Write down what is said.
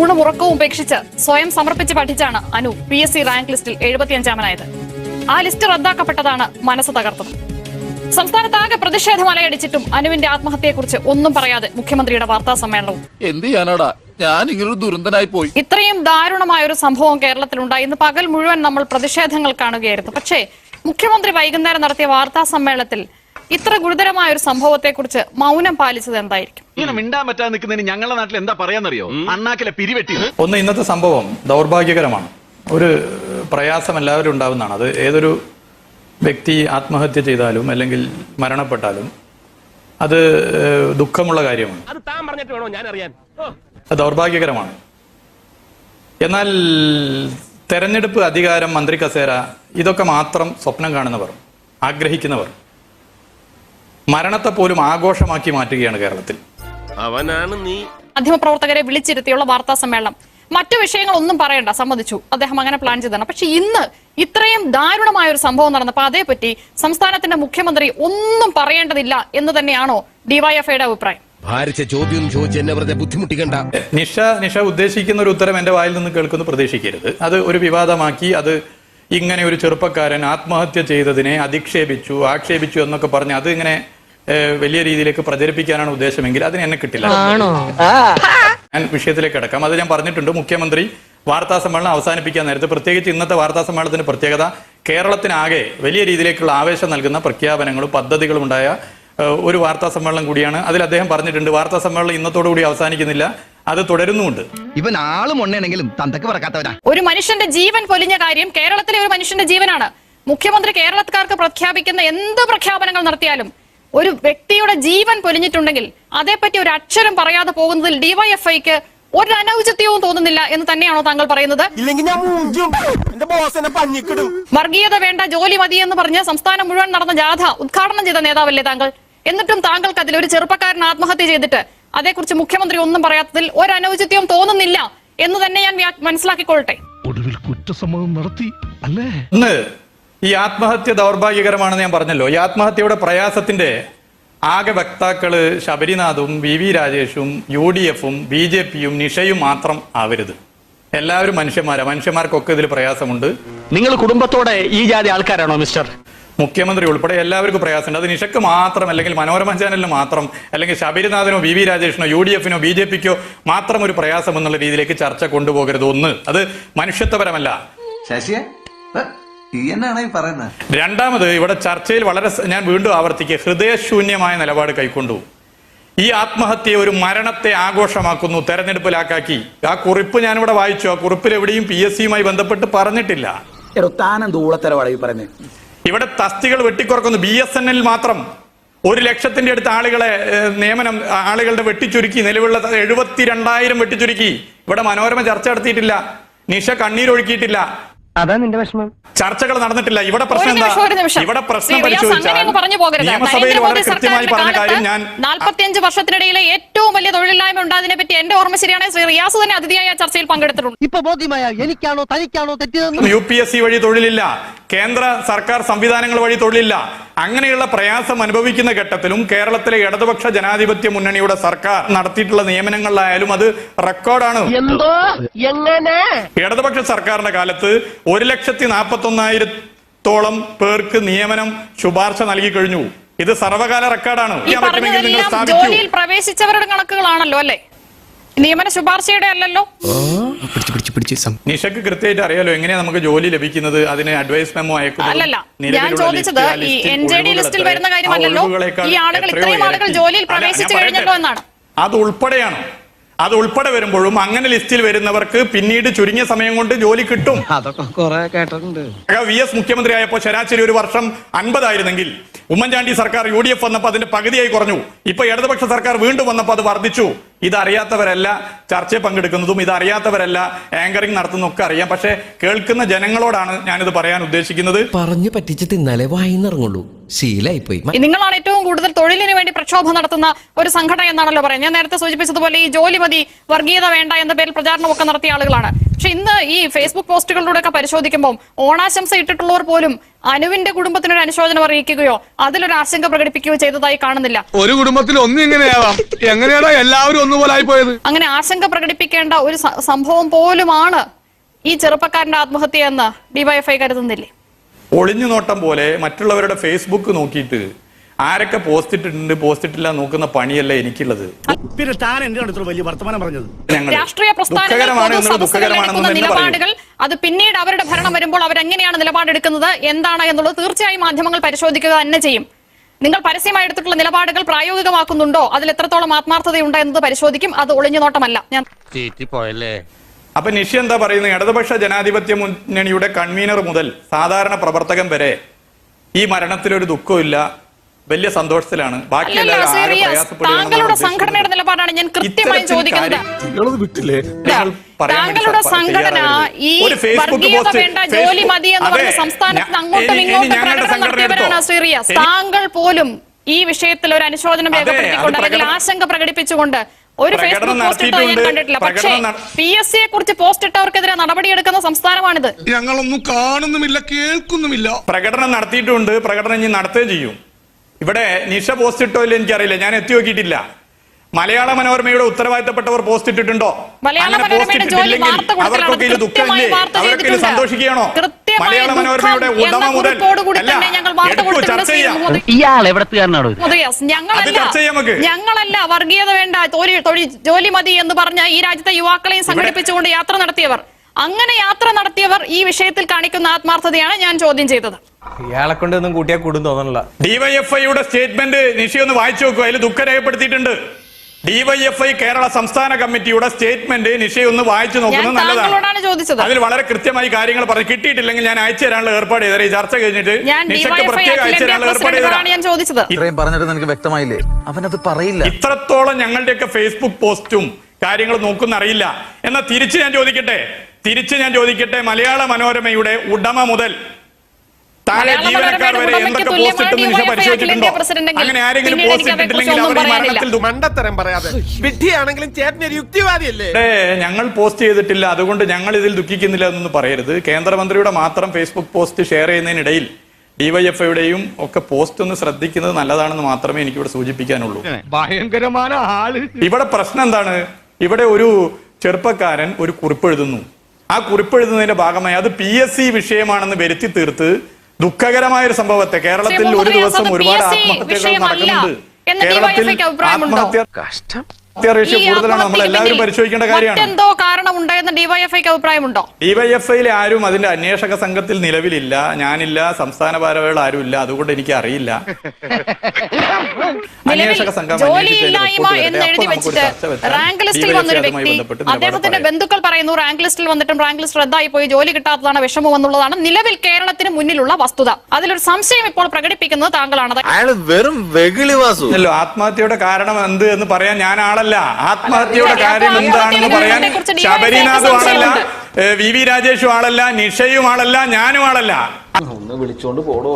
ഊണും ഉറക്കവും ഉപേക്ഷിച്ച് സ്വയം സമർപ്പിച്ച് പഠിച്ചാണ് Anu P S C rank ലിസ്റ്റിൽ എഴുപത്തിയഞ്ചാമനായത്. ആ ലിസ്റ്റ് റദ്ദാക്കപ്പെട്ടതാണ് മനസ്സ് തകർത്തത്. സംസ്ഥാനത്താകെ പ്രതിഷേധം അലയടിച്ചിട്ടും അനുവിന്റെ ആത്മഹത്യയെക്കുറിച്ച് ഒന്നും പറയാതെ മുഖ്യമന്ത്രിയുടെ വാർത്താ സമ്മേളനവും. എന്ത് ചെയ്യാനാടാ? ഞാൻ ഇങ്ങനൊരു ദുരന്തനായി പോയി. ഇത്രയും ദാരുണമായ ഒരു സംഭവം കേരളത്തിലുണ്ടായി. ഇന്ന് പകൽ മുഴുവൻ നമ്മൾ പ്രതിഷേധങ്ങൾ കാണുകയായിരുന്നു. പക്ഷേ മുഖ്യമന്ത്രി വൈകുന്നേരം നടത്തിയ വാർത്താ സമ്മേളനത്തിൽ ഇത്ര ഗുരുതരമായ ഒരു സംഭവത്തെക്കുറിച്ച് മൗനം പാലിച്ചത് എന്തായിരിക്കും? ഇങ്ങനെ മിണ്ടാൻ പറ്റാതെ നിൽക്കുന്നതിന് ഞങ്ങളുടെ നാട്ടിൽ എന്താ പറയാന്നറിയോ? അണ്ണാക്കിലെ പിരിവെട്ടി. ഒന്ന് ഇന്നത്തെ സംഭവം ദൗർഭാഗ്യകരമാണ്. ഒരു പ്രയാസം എല്ലാവരും ഉണ്ടാവുന്നതാണ്. അത് ഏതൊരു വ്യക്തി ആത്മഹത്യ ചെയ്താലും അല്ലെങ്കിൽ മരണപ്പെട്ടാലും അത് ദുഃഖമുള്ള കാര്യമാണ്. അത് താൻ പറഞ്ഞിട്ട് വേണോ ഞാൻ അറിയാൻ അത് ദൗർഭാഗ്യകരമാണ്. എന്നാൽ തെരഞ്ഞെടുപ്പ് അധികാരം മന്ത്രി കസേര ഇതൊക്കെ മാത്രം സ്വപ്നം കാണുന്നവർ ആഗ്രഹിക്കുന്നവർ. മരണത്തെ പോലും ആഘോഷമാക്കി മാറ്റുകയാണ് കേരളത്തിൽ. അവനാണ് നീ. മാധ്യമപ്രവർത്തകരെ വിളിച്ചിരുത്തിയുള്ള വാർത്താ സമ്മേളനം. മറ്റു വിഷയങ്ങൾ ഒന്നും പറയണ്ട സമ്മതിച്ചു. അദ്ദേഹം അങ്ങനെ പ്ലാൻ ചെയ്തതാണ്. പക്ഷെ ഇന്ന് ഇത്രയും ദാരുണമായ ഒരു സംഭവം നടന്നപ്പോൾ അതേപറ്റി സംസ്ഥാനത്തിന്റെ മുഖ്യമന്ത്രി ഒന്നും പറയേണ്ടതില്ല എന്ന് തന്നെയാണോ ഡിവൈഎഫ്ഐയുടെ അഭിപ്രായം? ഭാരിച്ച ചോദ്യം ചോദിച്ച് എന്നെ വെറുതെ ബുദ്ധിമുട്ടിക്കണ്ട. നിഷ നിഷ ഉദ്ദേശിക്കുന്ന ഒരു ഉത്തരം എന്റെ വായിൽ നിന്ന് കേൾക്കുന്നു പ്രതീക്ഷിക്കരുത്. അത് ഒരു വിവാദമാക്കി അത് ഇങ്ങനെ ഒരു ചെറുപ്പക്കാരൻ ആത്മഹത്യ ചെയ്തതിനെ അധിക്ഷേപിച്ചു ആക്ഷേപിച്ചു എന്നൊക്കെ പറഞ്ഞ് അത് ഇങ്ങനെ വലിയ രീതിയിലേക്ക് പ്രചരിപ്പിക്കാനാണ് ഉദ്ദേശമെങ്കിൽ അതിന് എന്നെ കിട്ടില്ല. ഞാൻ വിഷയത്തിലേക്ക് കിടക്കാം. അത് ഞാൻ പറഞ്ഞിട്ടുണ്ട്. മുഖ്യമന്ത്രി വാർത്താ സമ്മേളനം അവസാനിപ്പിക്കാൻ നേരത്തെ. പ്രത്യേകിച്ച് ഇന്നത്തെ വാർത്താ സമ്മേളനത്തിന്റെ പ്രത്യേകത കേരളത്തിനാകെ വലിയ രീതിയിലേക്കുള്ള ആവേശം നൽകുന്ന പ്രഖ്യാപനങ്ങളും പദ്ധതികളും ഉണ്ടായ ഒരു വാർത്താ സമ്മേളനം കൂടിയാണ്. അതിൽ അദ്ദേഹം പറഞ്ഞിട്ടുണ്ട് വാർത്താ സമ്മേളനം ഇന്നത്തോടുകൂടി അവസാനിക്കുന്നില്ല. അത് തുടരുന്നുണ്ട് ഇവൻ ആളും ഉണ്ണയാണെങ്കിലും തന്തക്ക് പറക്കാത്തവരാ ഒരു മനുഷ്യന്റെ ജീവൻ പൊലിഞ്ഞ കാര്യം കേരളത്തിലെ ഒരു മനുഷ്യന്റെ ജീവനാണ്. മുഖ്യമന്ത്രി കേരളക്കാർക്ക് പ്രഖ്യാപിക്കുന്ന എന്ത് പ്രഖ്യാപനങ്ങൾ നടത്തിയാലും ഒരു വ്യക്തിയുടെ ജീവൻ പൊലിഞ്ഞിട്ടുണ്ടെങ്കിൽ അതേപ്പറ്റി ഒരു അക്ഷരം പറയാതെ പോകുന്നതിൽ ഡിവൈഎഫ്ഐക്ക് ഒരു അനൗചിത്യവും തോന്നുന്നില്ല എന്ന് തന്നെയാണോ താങ്കൾ പറയുന്നത്? ഇല്ലെങ്കിൽ ഞാൻ മൂഞ്ചും എന്റെ ബോസ് എന്നെ പഞ്ഞിക്കിടും. വർഗീയത വേണ്ട ജോലി മതി എന്ന് പറഞ്ഞ് സംസ്ഥാനം മുഴുവൻ നടന്ന ജാഥ ഉദ്ഘാടനം ചെയ്ത നേതാവല്ലേ താങ്കൾ? എന്നിട്ടും താങ്കൾക്ക് അതിൽ ഒരു ചെറുപ്പക്കാരൻ ആത്മഹത്യ ചെയ്തിട്ട് അതേക്കുറിച്ച് മുഖ്യമന്ത്രി ഒന്നും പറയാത്തതിൽ ഒരു അനൗചിത്യവും തോന്നുന്നില്ല എന്ന് തന്നെ ഞാൻ മനസ്സിലാക്കിക്കൊള്ളട്ടെ. ഒടുവിൽ കുറ്റസമ്മതം നടത്തി അല്ലേ? ഈ ആത്മഹത്യ ദൗർഭാഗ്യകരമാണെന്ന് ഞാൻ പറഞ്ഞല്ലോ. ഈ ആത്മഹത്യയുടെ പ്രയാസത്തിന്റെ ആകെ വക്താക്കൾ ശബരിനാഥും വി വി രാജേഷും യു ഡി എഫും ബി ജെ പിയും നിഷയും മാത്രം ആവരുത്. എല്ലാവരും മനുഷ്യന്മാരാ. മനുഷ്യന്മാർക്കൊക്കെ ഇതിൽ പ്രയാസമുണ്ട്. നിങ്ങൾ കുടുംബത്തോടെ ഈ ജാതി ആൾക്കാരാണോ മിസ്റ്റർ? മുഖ്യമന്ത്രി ഉൾപ്പെടെ എല്ലാവർക്കും പ്രയാസമുണ്ട്. അത് നിഷക്ക് മാത്രം അല്ലെങ്കിൽ മനോരമ ചാനലിന് മാത്രം അല്ലെങ്കിൽ ശബരിനാഥനോ വി വി രാജേഷിനോ യു ഡി എഫിനോ ബി ജെ പിക്കോ മാത്രം ഒരു പ്രയാസം എന്നുള്ള രീതിയിലേക്ക് ചർച്ച കൊണ്ടുപോകരുത് ഒന്ന്. അത് മനുഷ്യത്വപരമല്ല. ശശിയെ? രണ്ടാമത് ഇവിടെ ചർച്ചയിൽ വളരെ ഞാൻ വീണ്ടും ആവർത്തിക്കുക. ഹൃദയശൂന്യമായ നിലപാട് കൈക്കൊണ്ടു. ഈ ആത്മഹത്യ ഒരു മരണത്തെ ആഘോഷമാക്കുന്നു തെരഞ്ഞെടുപ്പിലാക്കാക്കി. ആ കുറിപ്പ് ഞാനിവിടെ വായിച്ചു. ആ കുറിപ്പിൽ എവിടെയും പി എസ് സിയുമായി ബന്ധപ്പെട്ട് പറഞ്ഞിട്ടില്ല. ഇവിടെ തസ്തികൾ വെട്ടിക്കുറക്കുന്നു. ബി എസ് എൻ എൽ മാത്രം. ഒരു ലക്ഷത്തിന്റെ അടുത്ത് ആളുകളെ നിയമനം ആളുകളുടെ വെട്ടിച്ചുരുക്കി. നിലവിലുള്ള എഴുപത്തിരണ്ടായിരം വെട്ടിച്ചുരുക്കി. ഇവിടെ മനോരമ ചർച്ച നടത്തിയിട്ടില്ല. നിഷ കണ്ണീരൊഴുക്കിയിട്ടില്ല. അതാ നിന്റെ വിഷമം. ചർച്ചകൾ നടന്നിട്ടില്ല. ഇവിടെ പ്രശ്നം എന്താ? ഇവിടെ പ്രശ്നം നിയമസഭയിൽ നരേന്ദ്രമോദി വളരെ കൃത്യമായി പറഞ്ഞ കാര്യം ഞാൻ നാൽപ്പത്തിയഞ്ച് വർഷത്തിനിടയിലെ ഏറ്റവും വലിയ തൊഴിലില്ലായ്മ ഉണ്ടായതിനെ പറ്റി എന്റെ ഓർമ്മ ശരിയാണെങ്കിൽ ശ്രീ റിയാസ് തന്നെ അതിഥിയായ ചർച്ചയിൽ പങ്കെടുത്തിട്ടുണ്ട്. ഇപ്പൊ ബോധ്യമായ എനിക്കാണോ തനിക്കാണോ തെറ്റിയതെന്ന്? യു പി എസ് സി വഴി തൊഴിലില്ല. കേന്ദ്ര സർക്കാർ സംവിധാനങ്ങൾ വഴി തൊഴിലില്ല. അങ്ങനെയുള്ള പ്രയാസം അനുഭവിക്കുന്ന ഘട്ടത്തിലും കേരളത്തിലെ ഇടതുപക്ഷ ജനാധിപത്യ മുന്നണിയുടെ സർക്കാർ നടത്തിയിട്ടുള്ള നിയമനങ്ങളിലായാലും അത് റെക്കോർഡാണ്. എന്തോ? എങ്ങനെ? ഇടതുപക്ഷ സർക്കാരിന്റെ കാലത്ത് ഒരു ലക്ഷത്തി നാൽപ്പത്തൊന്നായിരത്തോളം പേർക്ക് നിയമനം ശുപാർശ നൽകി കഴിഞ്ഞു. ഇത് സർവകാല റെക്കോർഡാണ്. ജോലിയിൽ പ്രവേശിച്ചവരുടെ കണക്കുകളാണല്ലോ അല്ലേ? നിയമന ശുപാർശയുടെ അല്ലല്ലോ? നിഷക്ക് കൃത്യമായിട്ട് അറിയാലോ എങ്ങനെയാ നമുക്ക് ജോലി ലഭിക്കുന്നത്? അതിന് അഡ്വൈസ് മെമ്മോ അയക്കുന്നത്? അല്ലല്ല ഞാൻ ചോദിച്ചത് ഈ എൻ ജെ ഡി ലിസ്റ്റിൽ വരുന്ന കാര്യമല്ലല്ലോ? ഈ ആളുകൾ ഇത്രയും ആളുകൾ ജോലിയിൽ പ്രവേശിച്ചു കഴിഞ്ഞല്ലോ എന്നാണ്. അത് ഉൾപ്പെടെയാണ്. അത് ഉൾപ്പെടെ വരുമ്പോഴും അങ്ങനെ ലിസ്റ്റിൽ വരുന്നവർക്ക് പിന്നീട് ചുരുങ്ങിയ സമയം കൊണ്ട് ജോലി കിട്ടും. അതൊക്കെ കൊറേ കേട്ടിട്ടുണ്ട്. വി എസ് മുഖ്യമന്ത്രി ആയപ്പോൾ ശരാശരി ഒരു വർഷം അൻപതായിരുന്നെങ്കിൽ ഉമ്മൻചാണ്ടി സർക്കാർ യു ഡി എഫ് വന്നപ്പോൾ അതിന്റെ പകുതിയായി കുറഞ്ഞു. ഇപ്പൊ ഇടതുപക്ഷ സർക്കാർ വീണ്ടും വന്നപ്പോൾ അത് വർദ്ധിച്ചു. ഇതറിയാത്തവരല്ല ചർച്ചയിൽ പങ്കെടുക്കുന്നതും ഇതറിയാത്തവരല്ല ആങ്കറിംഗ് നടത്തുന്നതൊക്കെ അറിയാം. പക്ഷേ കേൾക്കുന്ന ജനങ്ങളോടാണ് ഞാനിത് പറയാൻ ഉദ്ദേശിക്കുന്നത്. പറഞ്ഞു പറ്റിച്ച് തിന്നാലേ വായിന്നിറങ്ങുള്ളൂ ശീലായിപ്പോയി. നിങ്ങളാണ് ഏറ്റവും കൂടുതൽ തൊഴിലിന് വേണ്ടി പ്രക്ഷോഭം നടത്തുന്ന ഒരു സംഘടന എന്നാണല്ലോ പറയുന്നത്. ഞാൻ നേരത്തെ സൂചിപ്പിച്ചതുപോലെ ഈ ജോലി മതി വർഗീയത വേണ്ട എന്ന പേരിൽ പ്രചാരണമൊക്കെ നടത്തിയ ആളുകളാണ്. പക്ഷെ ഇന്ന് ഈ ഫേസ്ബുക്ക് പോസ്റ്റുകളിലൂടെ ഒക്കെ പരിശോധിക്കുമ്പോൾ ഓണാശംസ ഇട്ടിട്ടുള്ളവർ പോലും അനുവിന്റെ കുടുംബത്തിനൊരു അനുശോചനം അറിയിക്കുകയോ അതിലൊരു ആശങ്ക പ്രകടിപ്പിക്കുകയോ ചെയ്തതായി കാണുന്നില്ല. ഒരു കുടുംബത്തിൽ ഒന്നും ഇങ്ങനെയാവാം. എങ്ങനെയാണോ എല്ലാവരും ഒന്നുപോലെ ആയി പോയത്? അങ്ങനെ ആശങ്ക പ്രകടിപ്പിക്കേണ്ട ഒരു സംഭവം പോലുമാണ് ഈ ചെറുപ്പക്കാരന്റെ ആത്മഹത്യ എന്ന് ഡിവൈഎഫ്ഐ കരുതുന്നില്ലേ? ഒളിഞ്ഞു നോട്ടം പോലെ മറ്റുള്ളവരുടെ ഫേസ്ബുക്ക് നോക്കിയിട്ട് ആരൊക്കെ പോസ്റ്റ് ഇട്ടിട്ടുണ്ട്? പോസ്റ്റ് ഇട്ടില്ല നോക്കുന്ന പണിയല്ല എനിക്കുള്ളത്. പിന്നെ താൻ എന്തിനാണ് ഇത്ര വലിയ വർത്തമാനം പറഞ്ഞത്? രാഷ്ട്രീയ പ്രസ്ഥാനങ്ങൾ നിലപാടുകൾ അത് പിന്നീട് അവരുടെ ഭരണം വരുമ്പോൾ അവരെങ്ങനെയാണ് നിലപാടെടുക്കുന്നത് എന്താണ് എന്നുള്ളത് തീർച്ചയായും മാധ്യമങ്ങൾ പരിശോധിക്കുക തന്നെ ചെയ്യും. നിങ്ങൾ പരസ്യമായി എടുത്തിട്ടുള്ള നിലപാടുകൾ പ്രായോഗികമാക്കുന്നുണ്ടോ? അതിൽ എത്രത്തോളം ആത്മാർത്ഥതയുണ്ട് എന്നത് പരിശോധിക്കും. അത് ഒളിഞ്ഞു നോട്ടമല്ല. ഞാൻ പോയല്ലേ അപ്പൊ നിഷി എന്താ പറയുന്നത് ഇടതുപക്ഷ ജനാധിപത്യ മുന്നണിയുടെ കൺവീനർ മുതൽ സാധാരണ പ്രവർത്തകൻ വരെ ഈ മരണത്തിലൊരു ദുഃഖമില്ല വലിയ സന്തോഷത്തിലാണ്. ബാക്കി താങ്കളുടെ സംഘടനയുടെ നിലപാടാണ് ഞാൻ കൃത്യമായി ചോദിക്കുന്നത്. താങ്കളുടെ സംഘടന ഈ വർഗീയത പോസ്റ്റ് വേണ്ട ജോലി മതി എന്ന് പറഞ്ഞ സംസ്ഥാനത്ത് അങ്ങോട്ടും ഇങ്ങോട്ടും പ്രകടനം നടത്തിയവരാണ് ശ്രീറിയാസ് താങ്കൾ പോലും ഈ വിഷയത്തിൽ ഒരു അനുശോചനം രേഖപ്പെടുത്തിക്കൊണ്ട് അല്ലെങ്കിൽ ആശങ്ക പ്രകടിപ്പിച്ചുകൊണ്ട് ഒരു ഫേസ്ബുക്ക് പോസ്റ്റ് ഇട്ടോ ഞാൻ കണ്ടിട്ടില്ല. പക്ഷേ പി എസ് സിയെ കുറിച്ച് പോസ്റ്റ് ഇട്ടവർക്കെതിരെ നടപടിയെടുക്കുന്ന സംസ്ഥാനമാണിത്. ഞങ്ങളൊന്നും കാണുന്നുമില്ല കേൾക്കുന്നുമില്ല. പ്രകടനം നടത്തിയിട്ടുണ്ട്. പ്രകടനം ഇനി നടത്തുകയും ചെയ്യും. ഇവിടെ നിഷ പോസ്റ്റ് ഇട്ടോ ഇല്ല എനിക്കറിയില്ല. ഞാൻ എത്തി നോക്കിയിട്ടില്ല. മലയാള മനോരമയുടെ ഉത്തരവാദിത്തപ്പെട്ടവർ പോസ്റ്റ് ഇട്ടിട്ടുണ്ടോ? മലയാള അങ്ങനെ പോസ്റ്റ് ഇട്ടിട്ടില്ലെങ്കിൽ. അവർക്കൊക്കെ ഇത് ദുഃഖമില്ലേ അവർക്ക് ഇത് സന്തോഷിക്കുകയാണോ? മലയാള മനോരമയുടെ ഉടമ മുതൽ ചർച്ച ചെയ്യാം. ഇയാൾ എവിടത്തുകാരനാണോ ഞങ്ങളല്ല. വർഗീയത വേണ്ട. ജോലി മതി എന്ന് പറഞ്ഞ ഈ രാജ്യത്തെ യുവാക്കളെയും സംഘടിപ്പിച്ചുകൊണ്ട് യാത്ര നടത്തിയവർ. അങ്ങനെ യാത്ര നടത്തിയവർ ഈ വിഷയത്തിൽ കാണിക്കുന്ന ആത്മാർത്ഥതയാണ് ഞാൻ ചോദ്യം ചെയ്തത്. ഇയാളെ കൊണ്ട് ഒന്നും കൂട്ടിയാ കൂടും തോന്നണില്ല. ഡിവൈഎഫ്ഐയുടെ സ്റ്റേറ്റ്മെന്റ് നിഷി ഒന്ന് വായിച്ചു നോക്കുക അതിൽ ദുഃഖം രേഖപ്പെടുത്തിയിട്ടുണ്ട്. ഡിവൈഎഫ്ഐ കേരള സംസ്ഥാന കമ്മിറ്റിയുടെ സ്റ്റേറ്റ്മെന്റ് നിഷി ഒന്ന് വായിച്ചു നോക്കുന്നത് നല്ലതാണ്. ചോദിച്ചത്. അതിൽ വളരെ കൃത്യമായി കാര്യങ്ങൾ പറഞ്ഞു. കിട്ടിയിട്ടില്ലെങ്കിൽ ഞാൻ അയച്ചു തരാനുള്ള ഏർപ്പാട് ചെയ്തേ ഈ ചർച്ച കഴിഞ്ഞിട്ട് ഞാൻ നിഷയ്ക്ക് ഡിവൈഎഫ്ഐ പ്രത്യേക അയച്ചു തരാനുള്ള ഏർപ്പാട് ഞാൻ ചോദിച്ചത്. ഇത്രയും പറഞ്ഞിട്ട് നിനക്ക് വ്യക്തമായില്ലേ? അവനത് പറയില്ല. ഇത്രത്തോളം ഞങ്ങളുടെയൊക്കെ ഫേസ്ബുക്ക് പോസ്റ്റും കാര്യങ്ങൾ നോക്കുന്ന അറിയില്ല. എന്നാൽ തിരിച്ച് ഞാൻ ചോദിക്കട്ടെ? തിരിച്ച് ഞാൻ ചോദിക്കട്ടെ മലയാള മനോരമയുടെ ഉടമ മുതൽ താഴെ ജീവനക്കാർ വരെ എന്തൊക്കെ പോസ്റ്റ് ഇട്ടെന്ന് നിഷ തുല്യമായ പരിശോധിച്ചിട്ടുണ്ടോ? അങ്ങനെ ആരെങ്കിലും പോസ്റ്റ് ഇട്ടിട്ടില്ലെങ്കിൽ ഒന്നും മരണത്തിൽ മണ്ടത്തരം പറയാതെ. വിഡ്ഢിയാണെങ്കിലും യുക്തിവാദിയല്ലേ? ഞങ്ങൾ പോസ്റ്റ് ചെയ്തിട്ടില്ല. അതുകൊണ്ട് ഞങ്ങൾ ഇതിൽ ദുഃഖിക്കുന്നില്ല എന്നൊന്നും പറയരുത്. കേന്ദ്രമന്ത്രിയുടെ മാത്രം ഫേസ്ബുക്ക് പോസ്റ്റ് ഷെയർ ചെയ്യുന്നതിനിടയിൽ ഡിവൈഎഫ്ഐയുടെയും ഒക്കെ പോസ്റ്റ് ഒന്ന് ശ്രദ്ധിക്കുന്നത് നല്ലതാണെന്ന് മാത്രമേ എനിക്കിവിടെ സൂചിപ്പിക്കാനുള്ളൂ. ഭയങ്കരമായ ആൾ. ഇവിടെ പ്രശ്നം എന്താണ്? ഇവിടെ ഒരു ചെറുപ്പക്കാരൻ ഒരു കുറിപ്പ് എഴുതുന്നു. ആ കുറിപ്പ് എഴുതുന്നതിന്റെ ഭാഗമായി അത് പി എസ് സി വിഷയമാണെന്ന് വരുത്തി തീർത്ത് ദുഃഖകരമായ ഒരു സംഭവത്തെ കേരളത്തിൽ ഒരു ദിവസം ഒരുപാട് ആത്മഹത്യകൾ വിഷയമല്ല നടക്കുന്നുണ്ട്. എന്ന് കേരളത്തിൽ ആത്മഹത്യ റേഷ്യോ ഈ കൂടുതലാണ്. നമ്മൾ ആത്മഹത്യക്ക് എല്ലാവരും പിന്നിൽ പരിശോധിക്കേണ്ട കാര്യമാണ്. മറ്റെന്തോ കാരണമുണ്ട് എന്ന് ഡിവൈഎഫ്ഐക്ക് അഭിപ്രായമുണ്ടോ ഡിവൈഎഫ്ഐയിൽ ആരും അതിന്റെ അന്വേഷക സംഘത്തിൽ നിലവിലില്ല. ഞാനില്ല സംസ്ഥാന ഭാരവാഹികൾ ആരുമില്ല. അതുകൊണ്ട് എനിക്ക് അറിയില്ല. അന്വേഷക സംഘം റാങ്ക് ലിസ്റ്റിൽ വന്നൊരു വ്യക്തി. അദ്ദേഹത്തിന്റെ. ബന്ധുക്കൾ പറയുന്നു റാങ്ക് ലിസ്റ്റിൽ വന്നിട്ടും റാങ്ക് ലിസ്റ്റ് റദ്ദായി പോയി. ജോലി കിട്ടാത്തതാണ് വിഷമം എന്നുള്ളതാണ് നിലവിൽ കേരളത്തിന് മുന്നിലുള്ള വസ്തുത. അതിലൊരു സംശയം ഇപ്പോൾ പ്രകടിപ്പിക്കുന്നത് താങ്കളാണ്. അയാൾ വെറും ആത്മഹത്യയുടെ കാരണം എന്ത് എന്ന് പറയാൻ ഞാൻ ആളല്ല ആത്മഹത്യയുടെ കാര്യം എന്താണെന്ന് പറയാൻ ശബരിനാഥും ആളല്ല. ഏ, വി വി രാജേഷും ആളല്ല നിഷയും ആളല്ല ഞാനും ആളല്ല ഒന്ന് വിളിച്ചോണ്ട് പോടോ